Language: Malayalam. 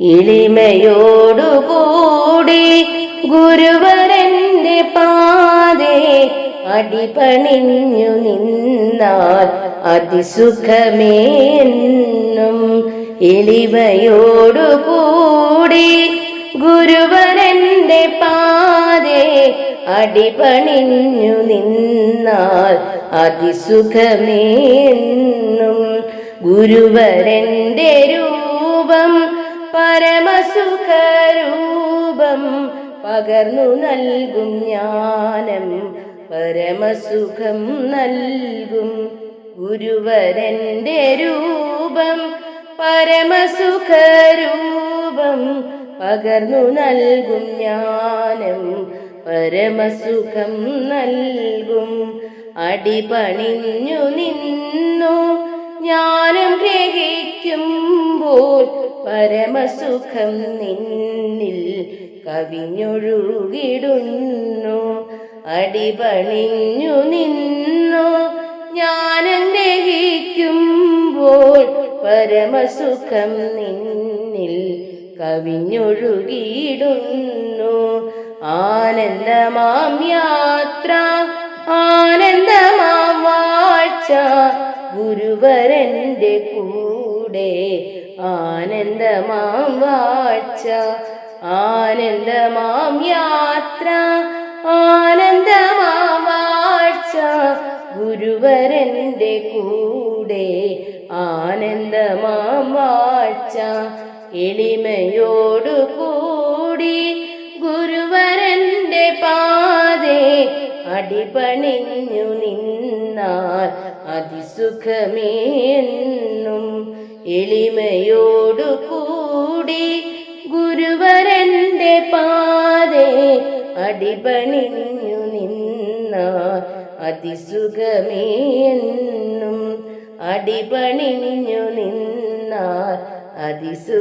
ഇളിമയോടുകൂടി ഗുരുവരന്റെ പാതേ അടിപണിഞ്ഞു നിന്നാൽ അതിസുഖമേന്നും. ഇളിമയോടുകൂടി ഗുരുവരന്റെ പാതേ അടിപണിഞ്ഞു നിന്നാൽ അതിസുഖമേന്നും. ഗുരുവരന്റെ രൂപ പരമസുഖരൂപം പകർന്നു നൽകും ജ്ഞാനം. പരമസുഖം നൽകും ഗുരുവരന്റെ രൂപം. പരമസുഖരൂപം പകർന്നു നൽകും ജ്ഞാനം. പരമസുഖം നൽകും. അടിപണിഞ്ഞു നിന്നു ജ്ഞാനം പരമസുഖം നിന്നിൽ കവിഞ്ഞൊഴുകിടുന്നു. അടിപണിഞ്ഞു നിന്നു. ജ്ഞാനം ഗ്രഹിക്കുമ്പോൾ പരമസുഖം നിന്നിൽ കവിഞ്ഞൊഴുകിയിടുന്നു. ആനന്ദമാം യാത്ര ആനന്ദമാം വാഴ്ച ഗുരുവരന്റെ കൂടെ ആനന്ദമാം വാഴ്ച ആനന്ദമാം യാത്ര ആനന്ദമാം വാഴ്ച. ഗുരുവരന്റെ കൂടെ ആനന്ദമാം വാഴ്ച. എളിമയോടു കൂടി ഗുരുവരന്റെ പാതേ അടിപണിഞ്ഞു നിന്നാൽ അതിസുഖമേന്നും എളിമയോടു കൂടി ഗുരുവരന്റെ പാതേ അടിപണിഞ്ഞു നിന്ന അതിസുഖമേന്നും അടിപണിഞ്ഞു നിന്നാൽ അതിസുഖമേന്നും